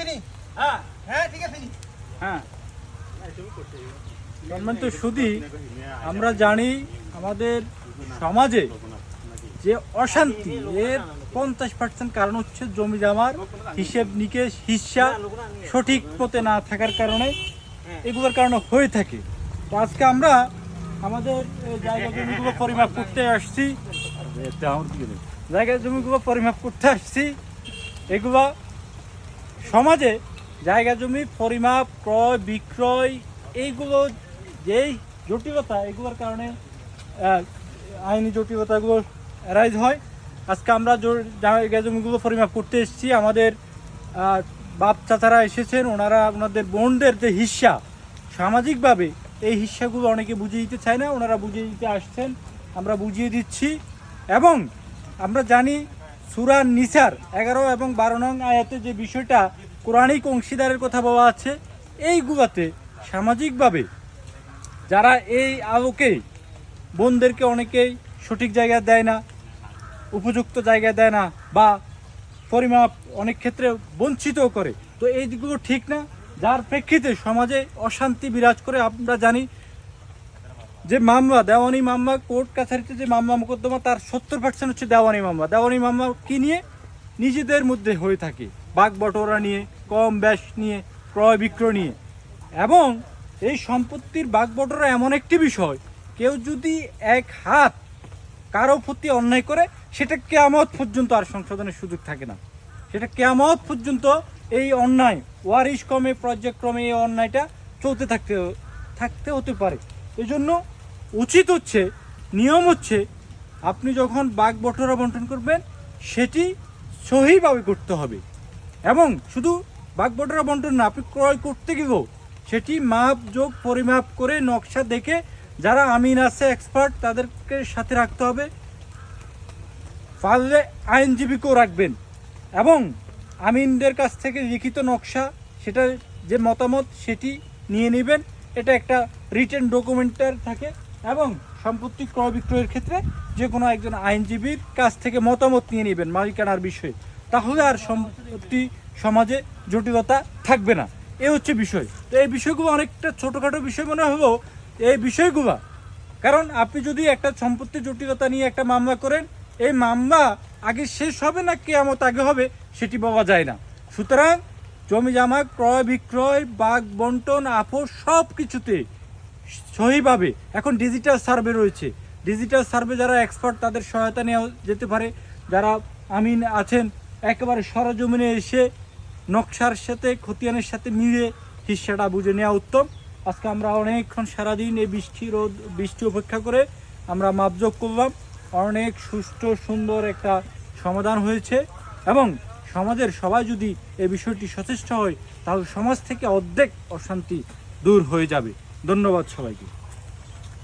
আছে নি হ্যাঁ। হ্যাঁ ঠিক আছে। নি হ্যাঁ। সম্মানিত সুদী আমরা জানি আমাদের সমাজে যে অশান্তি এর পঞ্চাশ পার্সেন্ট কারণ হচ্ছে জমি জামার হিসেব নিকেশ হিসা সঠিক মতে না থাকার কারণে এগুলোর কারণে হয়ে থাকে। তো আজকে আমরা আমাদের জায়গা জমিগুলো পরিমাপ করতে আসছি। জায়গা জমিগুলো পরিমাপ করতে আসছি। এগুলো সমাজে জায়গা জমি, পরিমাপ, ক্রয়, বিক্রয়, এইগুলো যেই জটিলতা, এগুলোর কারণে আইনি জটিলতাগুলো অ্যারাইজ হয়। আজকে আমরা জায়গা জমিগুলো পরিমাপ করতে এসেছি। আমাদের বাপ চাচারা এসেছেন, ওনারা ওনাদের বোনদের যে হিস্সা সামাজিকভাবে এই হিস্সাগুলো অনেকে বুঝিয়ে দিতে চায় না, ওনারা বুঝিয়ে দিতে আসছেন। আমরা বুঝিয়ে দিচ্ছি। এবং আমরা জানি সুরান নিসার এগারো এবং বারো নং আয়াতে যে বিষয়টা কোরআনিক অংশীদারের কথা বলা আছে এইগুলাতে সামাজিকভাবে যারা এই আলোকে বোনদেরকে অনেকেই সঠিক জায়গা দেয় না, উপযুক্ত জায়গা দেয় না বা পরিমাপ অনেক ক্ষেত্রে বঞ্চিতও করে, তো এই দিকগুলো ঠিক না। যার প্রেক্ষিতে সমাজে অশান্তি বিরাজ করে আমরা জানি যে মামলা, দেওয়ানি মামলা, কোর্ট কাছারিতে যে মামলা মোকদ্দমা, তার সত্তর পার্সেন্ট হচ্ছে দেওয়ানি মামলা। দেওয়ানি মামলা কি নিয়ে? নিজেদের মধ্যে হয়ে থাকে। বাঘ বটরা নিয়ে, কম ব্যাস নিয়ে, ক্রয় বিক্রয় নিয়ে। এবং এই সম্পত্তির বাঘ বটরা এমন একটি বিষয়, কেউ যদি এক হাত কারও প্রতি অন্যায় করে, সেটা কেয়ামত পর্যন্ত আর সংশোধনের সুযোগ থাকে না। সেটা কেয়ামত পর্যন্ত এই অন্যায়, ওয়ারিশ ক্রমে, পর্যায়ক্রমে এই অন্যায়টা চলতে থাকতে থাকতে হতে পারে। এই জন্য উচিত হচ্ছে, নিয়ম হচ্ছে, আপনি যখন বাঘ বটরা বন্টন করবেন, সেটি সহিভাবে করতে হবে। এবং শুধু বাঘ বটরা বন্টন না, আপনি ক্রয় করতে গেলেও সেটি মাপ, যোগ, পরিমাপ করে নকশা দেখে যারা আমিন আছে, এক্সপার্ট, তাদেরকে সাথে রাখতে হবে। পারলে আইনজীবীকেও রাখবেন। এবং আমিনদের কাছ থেকে লিখিত নকশা সেটা যে মতামত, সেটি নিয়ে নেবেন। এটা একটা রিটেন ডকুমেন্টার থাকে। এবং সম্পত্তি ক্রয় বিক্রয়ের ক্ষেত্রে যে কোনো একজন আইনজীবীর কাছ থেকে মতামত নিয়ে নেবেন মালিকানার বিষয়ে। তাহলে আর সম্পত্তি সমাজে জটিলতা থাকবে না। এ হচ্ছে বিষয়। তো এই বিষয়গুলো অনেকটা ছোটোখাটো বিষয় মনে হলেও এই বিষয়গুলো, কারণ আপনি যদি একটা সম্পত্তি জটিলতা নিয়ে একটা মামলা করেন, এই মামলা আগে শেষ হবে না কেয়ামত আগে হবে সেটি বলা যায় না। সুতরাং জমি জামা, ক্রয় বিক্রয় বাঘ বন্টন আপোষ সব কিছুতে সহিভাবে এখন ডিজিটাল সার্ভে রয়েছে। ডিজিটাল সার্ভে যারা এক্সপার্ট তাদের সহায়তা নেওয়া যেতে পারে। যারা আমিন আছেন, একেবারে সরজমিনে এসে নকশার সাথে, খতিয়ানের সাথে মিলে হিস্সাটা বুঝে নেওয়া উত্তম। আজকে আমরা অনেকক্ষণ সারাদিন এই বৃষ্টি রোদ, বৃষ্টি উপেক্ষা করে আমরা মাপযোগ করলাম। অনেক সুষ্ঠু, সুন্দর একটা সমাধান হয়েছে এবং সমাজের সবাই যদি এই বিষয়টি সচেষ্ট হয়, তাহলে সমাজ থেকে অর্ধেক অশান্তি দূর হয়ে যাবে। ধন্যবাদ সবাইকে।